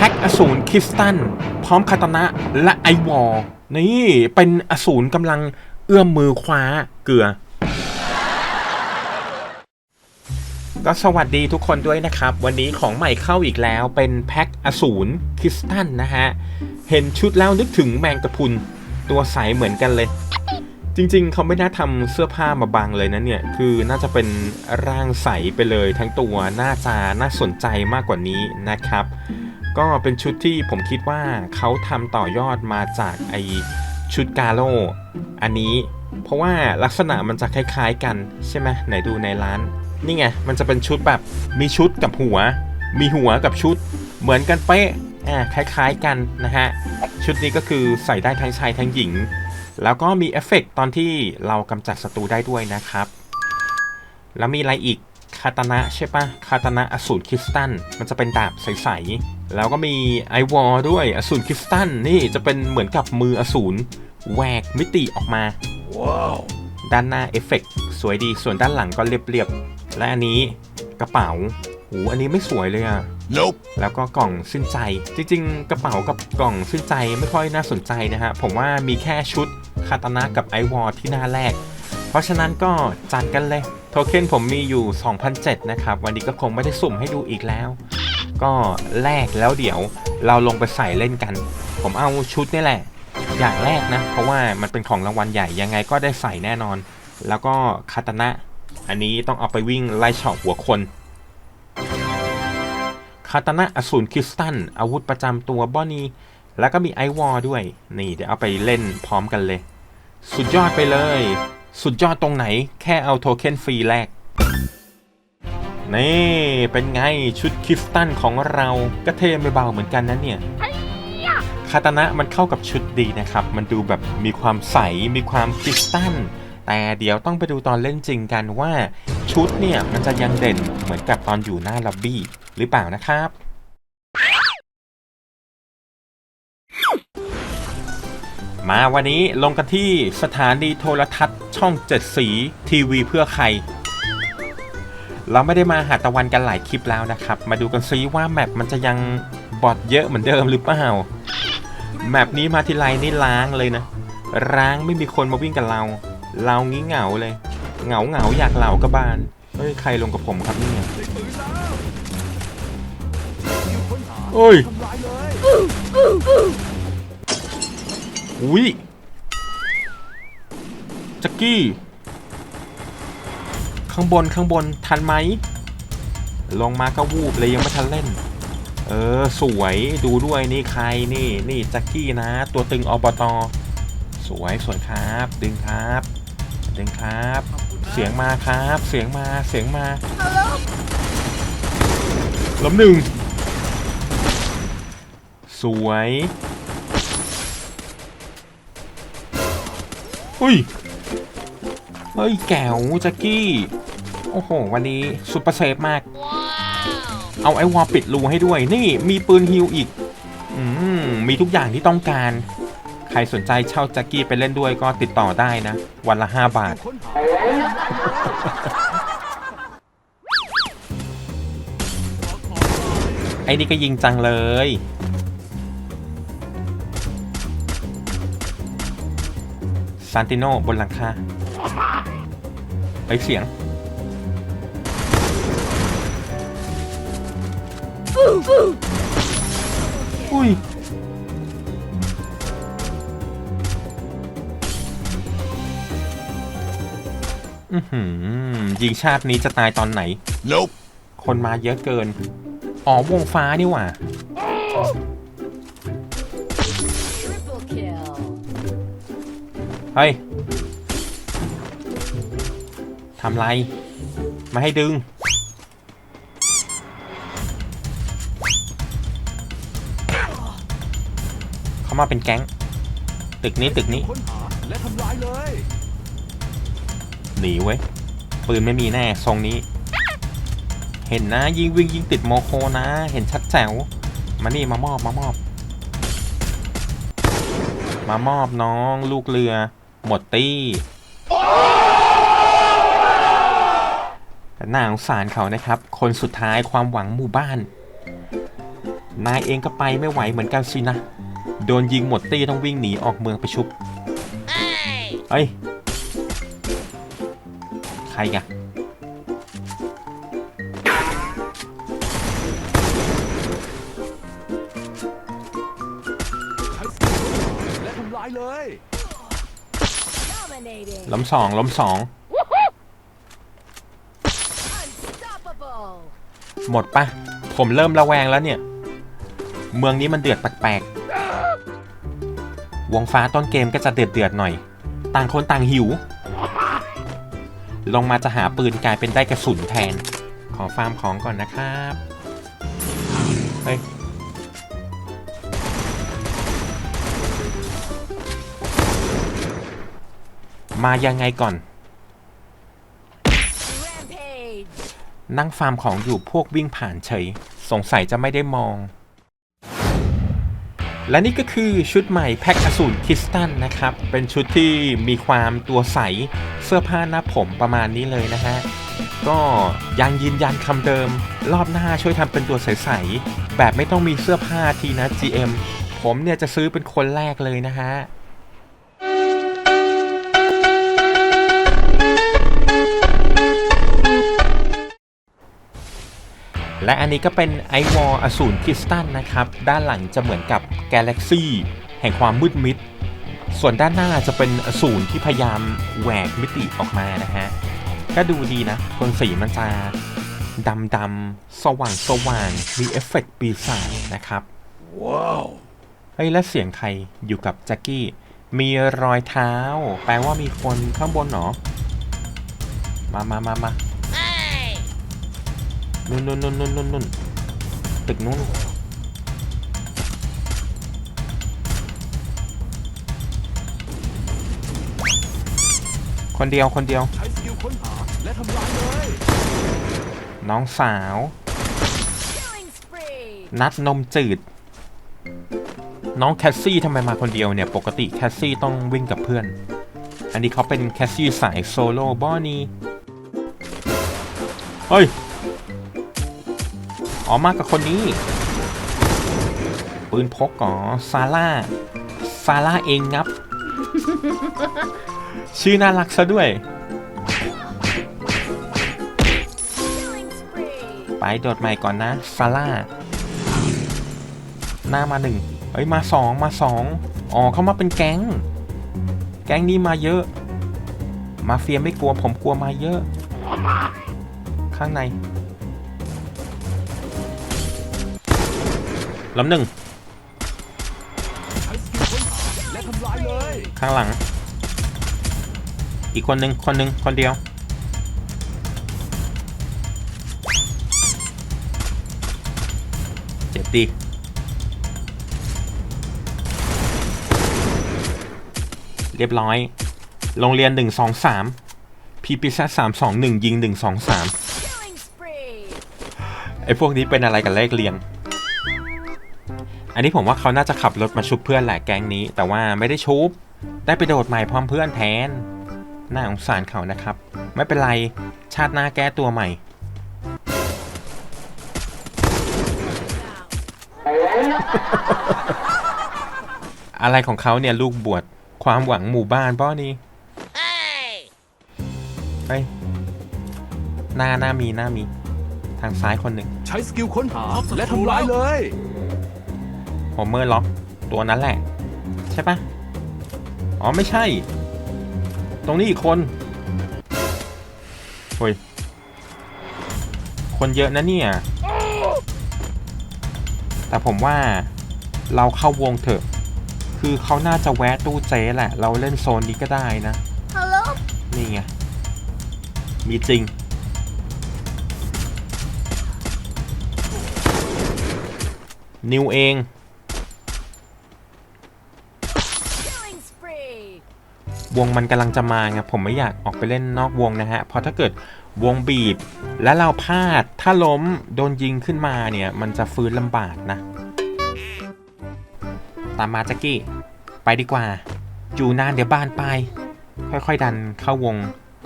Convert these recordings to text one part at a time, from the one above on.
แพ็กอสูรคริสตัน พร้อมคาตานะและไอวอลนี่เป็นอสูรกำลังเอื้อมมือคว้าเกลือ ก็สวัสดีทุกคนด้วยนะครับ วันนี้ของใหม่เข้าอีกแล้วเป็นแพ็คอสูรคริสตันนะฮะ เห็นชุดแล้วนึกถึงแมงกะพุน ตัวใสเหมือนกันเลย จริงๆ เขาไม่น่าทำเสื้อผ้ามาบังเลยนะเนี่ย คือน่าจะเป็นร่างใสไปเลยทั้งตัวน่าจะน่าสนใจมากกว่านี้นะครับ ก็เป็นชุดที่ผมคิดว่าเขาทำต่อยอดมาจากไอชุดกาโลอันนี้ เพราะว่าลักษณะมันจะคล้ายๆกันใช่ไหมไหนดูในร้าน นี่ไง มันจะเป็นชุดแบบมีชุดกับหัว มีหัวกับชุด เหมือนกันเป๊ะอ่าคล้ายๆกันนะฮะ ชุดนี้ก็คือใส่ได้ทั้งชายทั้งหญิง แล้วก็มีเอฟเฟกต์ตอนที่เรากำจัดศัตรูได้ด้วยนะครับ แล้วมีอะไรอีกคาตานะใช่ปะคาตานะอสูรคริสตันมันจะเป็นดาบใสๆ แล้วก็มีไอวอลด้วยอสูรคริสตันนี่จะเป็นเหมือนกับมืออสูรแหวกมิติออกมาว้าวด้านหน้าเอฟเฟกต์สวยดีส่วนด้านหลังก็เรียบๆและอันนี้กระเป๋าหูอันนี้ไม่สวยเลยอะ Nope. แล้วก็กล่องสิ้นใจ จริงๆ กระเป๋ากับกล่องสิ้นใจไม่ค่อยน่าสนใจนะฮะ ผมว่ามีแค่ชุดคาตานะกับไอวอร์ที่หน้าแรก เพราะฉะนั้นก็จัดกันเลย โทเค็นผมมีอยู่ 2,007นะครับ วันนี้ก็คงไม่ได้สุ่มให้ดูอีกแล้ว ก็แลกแล้วเดี๋ยวเราลงไปใส่เล่นกัน ผมเอาชุดนี่แหละ อย่างแรกนะ เพราะว่ามันเป็นของรางวัลใหญ่ยังไงก็ได้ใส่แน่นอน แล้วก็คาตนะ อันนี้ต้องเอาไปวิ่งไล่เฉาะหัวคนคาตนะอสูรคริสตันอาวุธประจำตัวบอนี่แล้วก็มีไอวอลด้วย นี่เดี๋ยวเอาไปเล่นพร้อมกันเลย สุดยอดไปเลย สุดยอดตรงไหน แค่เอาโทเค็นฟรีแรก นี่เป็นไงชุดคริสตันของเราก็เท่ไม่เบาเหมือนกันนะเนี่ยคาตานะมันเข้ากับชุดดีนะครับ มันดูแบบมีความใส มีความคริสตันแต่เดี๋ยวต้องไปดูตอนเล่นจริงกันว่าชุดเนี่ยมันจะยังเด่นเหมือนกับตอนอยู่หน้าล็อบบี้หรือเปล่านะครับ มาวันนี้ลงกันที่สถานีโทรทัศน์ช่องเจ็ดสีทีวีเพื่อใคร เราไม่ได้มาหาตะวันกันหลายคลิปแล้วนะครับ มาดูกันซิว่าแมปมันจะยังบอดเยอะเหมือนเดิมหรือเปล่า แมปนี้มาทีไรนี่ล้างเลยนะ ร้างไม่มีคนมาวิ่งกับเรา เรางี้เหงาเลย เหงาเหงาอยากเหล่ากระบาลเฮ้ยใครลงกับผมครับเนี่ยเอ้ยอุ้ยจักกี้ ข้างบนข้างบนทันไหมลงมาก็วูบเลยยังไม่ทันเล่น เออสวยดูด้วยนี่ใครนี่นี่แจ็คกี้นะ ตัวตึงอบตสวยสวยครับ ดึงครับ ดึงครับ เสียงมาครับ เสียงมาเสียงมาล้มหนึ่งสวยอุ้ยเฮ้ยแก้วแจ็คกี้ โอ้โห วันนี้ซุปเปอร์เซฟมาก เอาไอ้วอลปิดรูให้ด้วย นี่มีปืนฮิวอีก อืม มีทุกอย่างที่ต้องการ ใครสนใจเช่าแจ็คกี้ไปเล่นด้วยก็ติดต่อได้นะ วันละ 5 บาท ไอ้นี่ก็ยิงจังเลยซานติโนบนหลังคาไปเสียง อุ้ยอือหือยิงชาตินี้จะตายตอนไหน Nope. คนมาเยอะเกิน อ๋อ วงฟ้านี่หว่า Triple kill. เฮ้ย ทำไร มาให้ดึง มาเป็นแก๊ง ตึกนี้ตึกนี้ค้นหาและทำลายเลยหนีเว้ยปืนไม่มีแน่ทรงนี้ เห็นนะยิงวิ่งยิงติดโมโคนะ เห็นชัดแจ๋วมานี่มามอบมามอบ มามอบน้องลูกเรือ หมดตี้แต่น่าสงสารเขานะครับ คนสุดท้ายความหวังหมู่บ้าน นายเองก็ไปไม่ไหวเหมือนกันสินะ โดนยิงหมดตี้ต้องวิ่งหนีออกเมืองไปชุบเฮ้ย ใครกะใช้สกิลค้นหาและทำลายเลย Dominating. ล้มสองล้มสอง Unstoppable. หมดปะผมเริ่มระแวงแล้วเนี่ย เมืองนี้มันเดือดแปลกๆ วงฟ้าต้นเกมก็จะเดือดเดือดๆหน่อย ต่างคนต่างหิว ลงมาจะหาปืนกลายเป็นได้กระสุนแทน ขอฟาร์มของก่อนนะครับ เฮ้ย มายังไงก่อน นั่งฟาร์มของอยู่พวกวิ่งผ่านเฉย สงสัยจะไม่ได้มอง และนี่ก็คือชุดใหม่แพ็คอสูรคริสตันนะครับ เป็นชุดที่มีความตัวใสเสื้อผ้าหน้าผมประมาณนี้เลยนะฮะ ก็ยังยืนยันคำเดิม รอบหน้าช่วยทำเป็นตัวใสๆแบบไม่ต้องมีเสื้อผ้าทีนะ GM ผมเนี่ยจะซื้อเป็นคนแรกเลยนะฮะ และอันนี้ก็เป็นไอวอลอสูรคริสตัลนะครับ ด้านหลังจะเหมือนกับกาแล็กซี่แห่งความมืดมิด ส่วนด้านหน้าจะเป็นอสูรที่พยายามแหวกมิติออกมานะฮะ ก็ดูดีนะโทนสีมันจะดำดำๆสว่างสว่างมีเอฟเฟกต์ปีศาจนะครับ ว้าวเฮ้ยแล้วเสียงใครอยู่กับแจ็คกี้ มีรอยเท้า แปลว่ามีคนข้างบนเหรอ มามามามา นู่นนู่นนู่นนู่นนู่นตึกนู่นคนเดียวคนเดียว ใช้สกิลค้นหาและทำลายเลยน้องสาว นัดนมจืด น้องแคสซี่ทำไมมาคนเดียวเนี่ย ปกติแคสซี่ต้องวิ่งกับเพื่อน อันนี้เขาเป็นแคสซี่สายโซโล่บอนี่เฮ้ย อ๋อมากกับคนนี้ ปืนพกอ๋อซาร่าซาร่าเองงับ ชื่อน่ารักซะด้วย ไปโดดใหม่ก่อนนะซาร่าหน้ามาหนึ่งเอ้ยมาสองมาสองอ๋อเข้ามาเป็นแก๊ง แก๊งนี้มาเยอะ มาเฟียไม่กลัวผมกลัวมาเยอะ ข้างใน ล้มหนึ่งใช้สกิลค้นหาและทำลายเลยข้างหลัง อีกคนหนึ่งคนหนึ่งคนเดียว เจ็บดีเรียบร้อย โรงเรียน 1 2 3 พีพีซสามสองหนึ่งยิง 1 2 3 Killing spree. ไอ้พวกนี้เป็นอะไรกับเลขเรียง อันนี้ผมว่าเขาน่าจะขับรถมาชุบเพื่อนแหละแก๊งนี้ แต่ว่าไม่ได้ชุบ ได้ไปโดดใหม่พร้อมเพื่อนแทน น่าสงสารเขานะครับ ไม่เป็นไร ชาติหน้าแก้ตัวใหม่ อะไรของเขาเนี่ยลูกบวช ความหวังหมู่บ้านป้อนี่เฮ้ยหน้าหน้ามีหน้ามี ทางซ้ายคนหนึ่ง ใช้สกิลค้นหาและทำลายเลย โฮเมอร์ล็อกตัวนั้นแหละ ใช่ปะอ๋อ ไม่ใช่ ตรงนี้อีกคนโอ้ย คนเยอะนะเนี่ย แต่ผมว่าเราเข้าวงเถอะ คือเขาน่าจะแวะตู้เจ๊แหละ เราเล่นโซนนี้ก็ได้นะ Hello. นี่ไง มีจริง นิวเอง วงมันกำลังจะมาไงผมไม่อยากออกไปเล่นนอกวงนะฮะเพราะถ้าเกิดวงบีบ แล้วเราพลาดถ้าล้มโดนยิงขึ้นมาเนี่ยมันจะฟื้นลำบากนะ ตามมาจ็กกี้ ไปดีกว่า จูนานเดี๋ยวบ้านไป ค่อยๆดันเข้าวง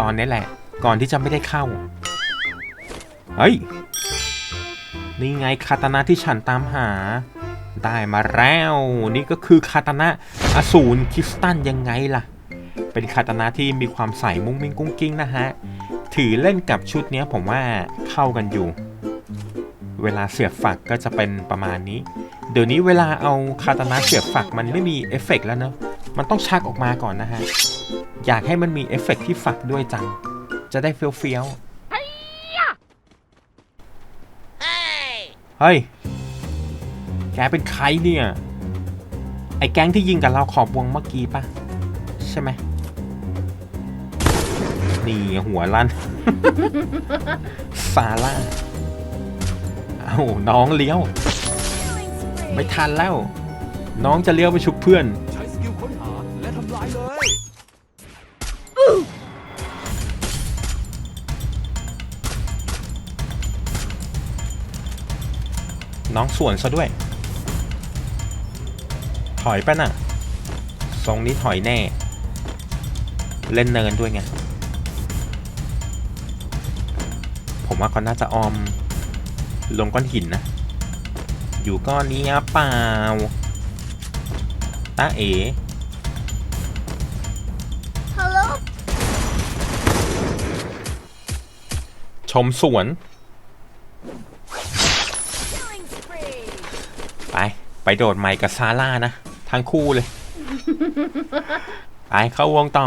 ตอนนี้แหละ ก่อนที่จะไม่ได้เข้าเฮ้ยนี่ไงคาตานะที่ฉันตามหา ได้มาแล้ว นี่ก็คือคาตานะอสูรคริสตันยังไงล่ะ เป็นคาตานะที่มีความใสมุ้งมิ้งกุ้งกิ้งนะฮะ ถือเล่นกับชุดนี้ผมว่าเข้ากันอยู่ เวลาเสียบฝักก็จะเป็นประมาณนี้ เดี๋ยวนี้เวลาเอาคาตานะเสียบฝักมันไม่มีเอฟเฟกต์แล้วเนอะมันต้องชักออกมาก่อนนะฮะ อยากให้มันมีเอฟเฟกต์ที่ฝักด้วยจัง จะได้เฟี้ยวเฟี้ยวๆเฮ้ย แกเป็นใครเนี่ย ไอ้แก๊งที่ยิงกับเราขอบวงเมื่อกี้ปะ ใช่ไหมนี่หัวลั่น ซาร่าเอ้าน้องเลี้ยว Killing spree. ไม่ทันแล้ว น้องจะเลี้ยวไปชุบเพื่อน ใช้สกิลค้นหาและทำลายเลย น้องสวนซะด้วย ถอยไปะน่ะ ทรงนี้ถอยแน่ เล่นเนินด้วยไง ผมว่าก็น่าจะออม ลงก้อนหินนะ อยู่ก้อนนี้เปล่าตาเอ๋ Hello. ชมสวน Killing spree. ไป ไปโดดใหม่กับซาร่านะ ทั้งคู่เลย ไปเข้าวงต่อ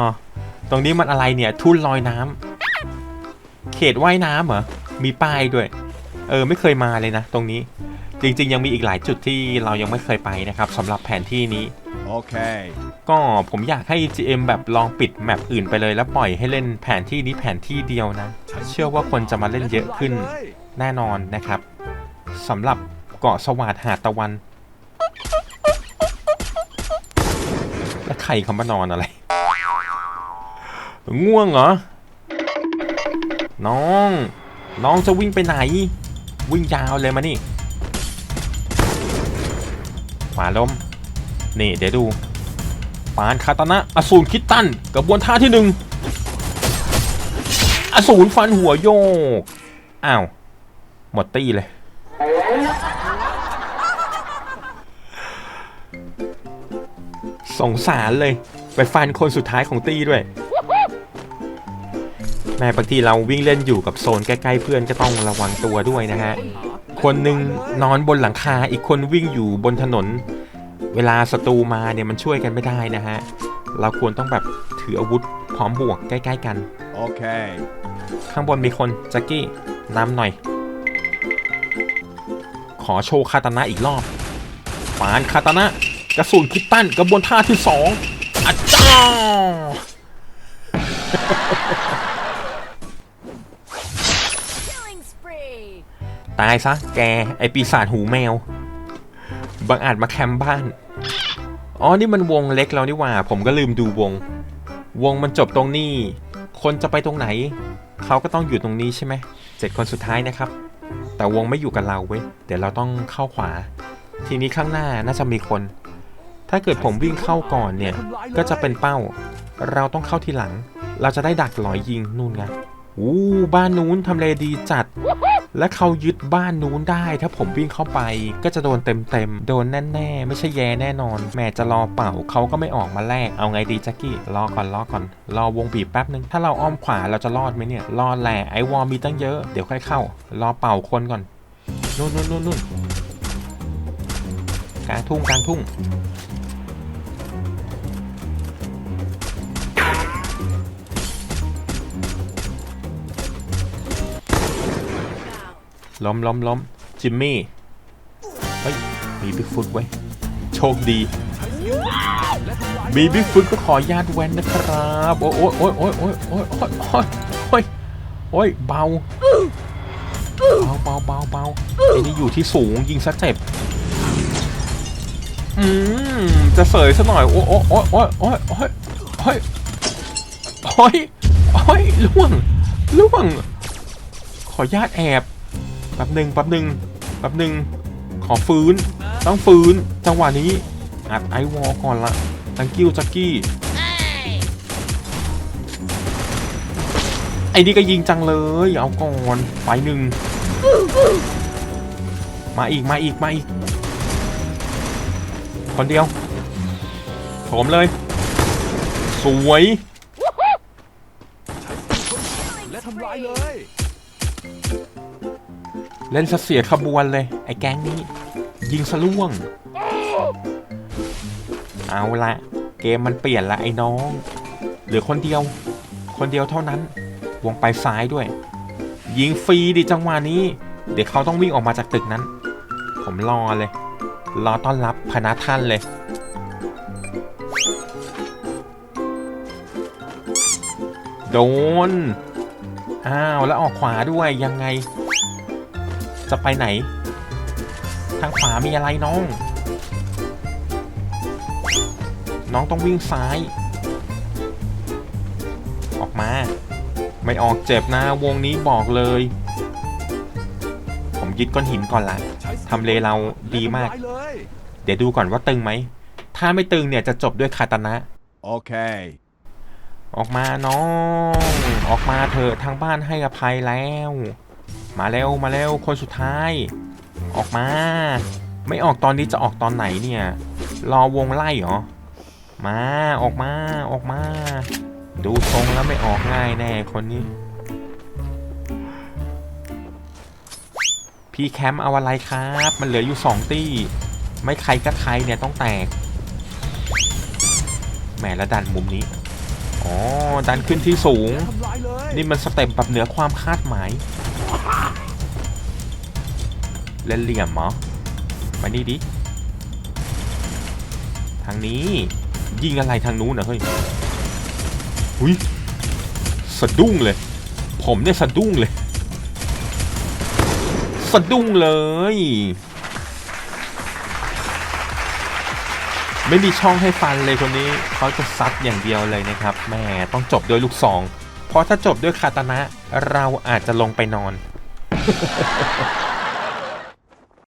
ตรงนี้มันอะไรเนี่ย ทุ่นลอยน้ำเขตว่ายน้ำเหรอ มีป้ายด้วย เออ ไม่เคยมาเลยนะ ตรงนี้ จริง ๆ ยังมีอีกหลายจุดที่เรายังไม่เคยไปนะครับสำหรับแผนที่นี้ โอเค ก็ผมอยากให้ GM แบบลองปิดแมปอื่นไปเลยแล้วปล่อยให้เล่นแผนที่นี้แผนที่เดียวนะ เชื่อว่าคนจะมาเล่นเยอะขึ้นแน่นอนนะครับสำหรับเกาะสวาดหาดตะวัน แล้วใครเขามานอนอะไร ง่วงเหรอ น้อง น้องจะวิ่งไปไหน วิ่งยาวเลยมานี่ขวาล้ม นี่เดี๋ยวดู ปานคาตานะ อสูรคิดตันกระบวนท่าที่หนึ่ง อสูรฟันหัวโยก อ้าว หมดตีเลย สงสารเลย ไปฟันคนสุดท้ายของตีด้วย แม่บางทีเราวิ่งเล่นอยู่กับโซนใกล้ๆเพื่อนก็ต้องระวังตัวด้วยนะฮะ คนหนึ่งนอนบนหลังคาอีกคนวิ่งอยู่บนถนน เวลาศัตรูมาเนี่ยมันช่วยกันไม่ได้นะฮะ เราควรต้องแบบถืออาวุธพร้อมบวกใกล้ๆกัน โอเค ข้างบนมีคนแจ็กกี้นำหน่อย ขอโชว์คาตานะอีกรอบปานคาตานะกระสุนคิดตันกระบวนท่าที่สองอาจารย์ ตายซะแก ไอปีศาจหูแมว บางอาจมาแคมป์บ้าน อ๋อ นี่มันวงเล็กแล้วนี่หว่า ผมก็ลืมดูวง วงมันจบตรงนี้ คนจะไปตรงไหน เขาก็ต้องอยู่ตรงนี้ใช่ไหมเจ็ดคนสุดท้ายนะครับ แต่วงไม่อยู่กับเราเว้ย เดี๋ยวเราต้องเข้าขวา ทีนี้ข้างหน้าน่าจะมีคน ถ้าเกิดผมวิ่งเข้าก่อนเนี่ย ก็จะเป็นเป้า เราต้องเข้าทีหลัง เราจะได้ดักหลอยยิงนู่นไงอู้บ้านนู้นทำเลดีจัด และเขายึดบ้านนู้นได้ ถ้าผมวิ่งเข้าไป ก็จะโดนเต็มๆ โดนแน่ๆ ไม่ใช่แย่แน่นอน แม่จะรอเป่าเขาก็ไม่ออกมาแลก เอาไงดีแจ็คกี้ รอก่อนรอก่อน รอวงบีบแป๊บนึง ถ้าเราอ้อมขวาเราจะรอดไหมเนี่ย รอดแหละไอวอลมีตั้งเยอะ เดี๋ยวค่อยเข้า รอเป่าคนก่อน นู่นนู่นนู่นนู่นกลางทุ่งกลางทุ่ง ล้อมล้อมล้อมจิมมี่เฮ้ยมีบิ๊กฟุตไว้ โชคดีมีบิ๊กฟุตก็ขอญาตแว้นนะครับโอ้ยโอ้ยโอ้ยโอ้ยโอ้ยโอ้ยโอ้ยโอ้ยโอ้ยเบาเบาเบาเบาเบาไอ้นี่อยู่ที่สูงยิงซะเจ็บอืมจะเสยซะหน่อยโอ้ยโอ้ยโอ้ยโอ้ยโอ้ยโอ้ยโอ้ยโอ้ยโอ้ยล่วงล่วงขอญาตแอบ แป๊บหนึ่งแป๊บหนึ่งแป๊บหนึ่งขอฟื้น ต้องฟื้น จังหวะนี้ อัดไอวอลก่อนละตังกิ้วจักกี้ ไอ้นี่ก็ยิงจังเลย เอาก่อนไปหนึ่ง มาอีก มาอีก มาอีก คนเดียวโถมเลย สวย และทำลายเลย เล่นเสียขบวนเลย ไอ้แก๊งนี้ ยิงสะล่วง เอาละเกมมันเปลี่ยนละไอ้น้องเหลือคนเดียว คนเดียวเท่านั้น วงไปซ้ายด้วย ยิงฟรีดิจังหวะนี้ เดี๋ยวเขาต้องวิ่งออกมาจากตึกนั้น ผมรอเลย รอต้อนรับพนักท่านเลยโดน อ้าว แล้วออกขวาด้วยยังไง จะไปไหน ทางขวามีอะไรน้อง น้องต้องวิ่งซ้าย ออกมา ไม่ออกเจ็บนะวงนี้บอกเลย ผมยึดก้อนหินก่อนละใช้สกิทำเลเราดีมากและทำลยเลยเดี๋ยวดูก่อนว่าตึงไหม ถ้าไม่ตึงเนี่ยจะจบด้วยคาตานะ โอเค ออกมาน้อง ออกมาเถอะทางบ้านให้อภัยแล้ว มาเร็วมาเร็วคนสุดท้าย ออกมา ไม่ออกตอนนี้จะออกตอนไหนเนี่ย รอวงไล่เหรอ มาออกมาออกมา ดูทรงแล้วไม่ออกง่ายแน่คนนี้ พี่แคมป์เอาอะไรครับ มันเหลืออยู่สองตี้ ไม่ใครก็ใครเนี่ยต้องแตก แหมแล้วดันมุมนี้ อ๋อ ดันขึ้นที่สูง นี่มันสเต็ปแบบเหนือความคาดหมาย เล่นเหลี่ยมเหรอมานี่ดิ ทางนี้ ยิงอะไรทางนู้นนะเฮ้ยหุยสะดุ้งเลย ผมเนี่ยสะดุ้งเลย สะดุ้งเลย ไม่มีช่องให้ฟันเลยคนนี้ เขาจะซัดอย่างเดียวเลยนะครับแม่ต้องจบด้วยลูกซอง เพราะถ้าจบด้วยคาตานะ เราอาจจะลงไปนอน